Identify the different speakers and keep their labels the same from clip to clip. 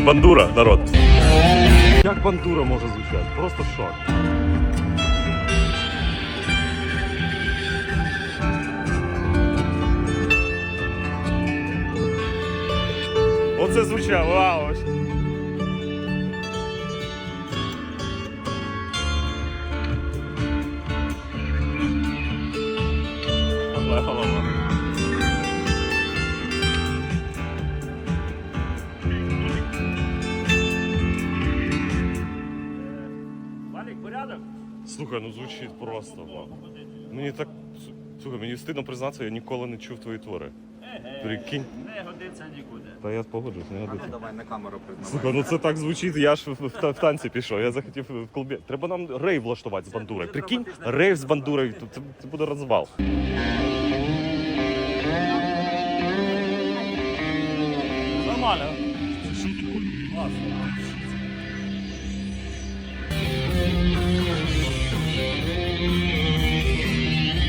Speaker 1: бандура, народ. Як бандура може звучати? Просто шок. Оце звучало, вау! Голова.
Speaker 2: Порядок?
Speaker 1: Слухай, ну звучить просто. Мені так. Слухай, мені стидно признатися, я ніколи не чув твої твори. Прикинь.
Speaker 2: Не годиться нікуди.
Speaker 1: Та я погоджуюсь, не
Speaker 3: А ну
Speaker 1: годиться.
Speaker 3: давай на камеру признавай.
Speaker 1: Слухай, ну це так звучить, я ж в, в, та- в танці пішов, я захотів в клубі. Треба нам рейв влаштувати з бандурою. Прикинь, рейв з бандурою, то це, це буде розвал.
Speaker 2: Нормально.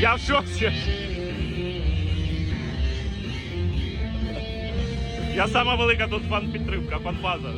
Speaker 1: Я в шоці. Я сама велика тут фан-підтримка, фан-база.